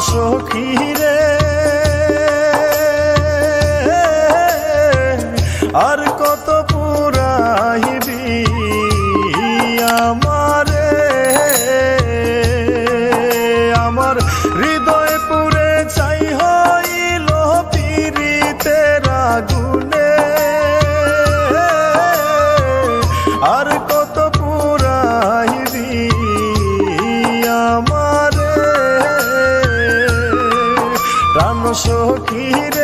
সখী রে। আর কত পুরাইবি আমারে? আমার হৃদয় সখী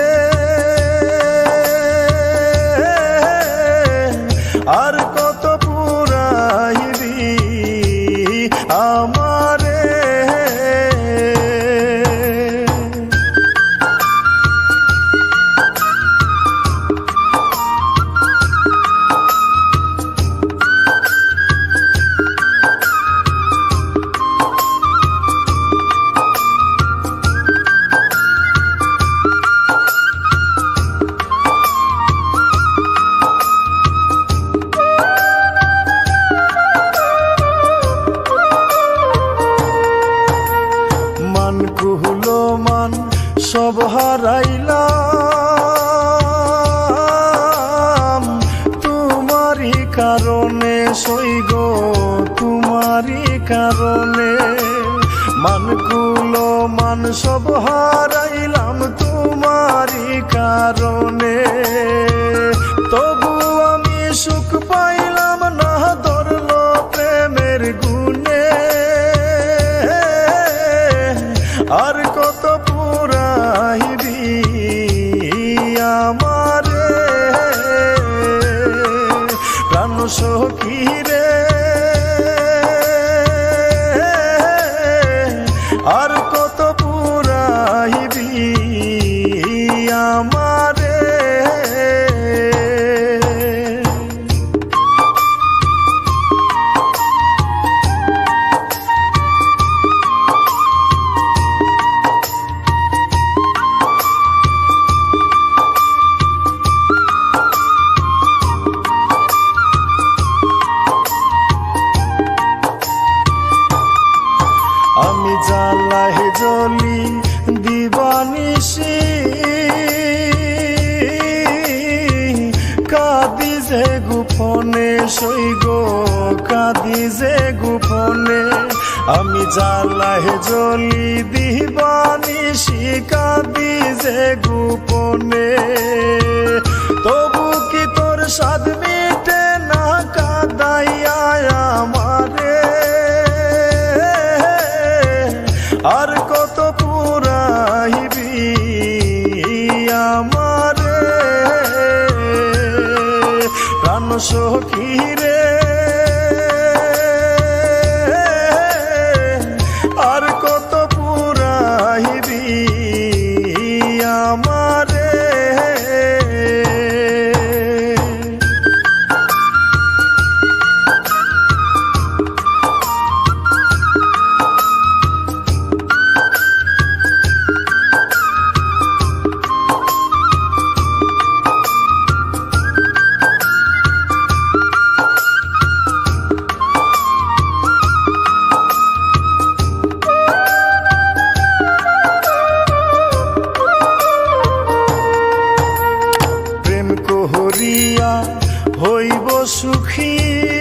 কুহলো মান সব হারাইলাম। তোমারই কারণে সইগ তোমারই কারণে। মানকুলো মান সব হারাইলাম, তোমারই কারণে। আর কত পুরাইবি আমারে? প্রাণ সখী রে। আর কত পুরাইবি আমারে জলি দিবানিসি কাদি যে গোপনে সইগ কাদি যে গোপনে। আমি জ্বালাহে জলি দিবানিসি কাদি যে গোপনে। তবু কি তোর স্বাদ সখী সুখী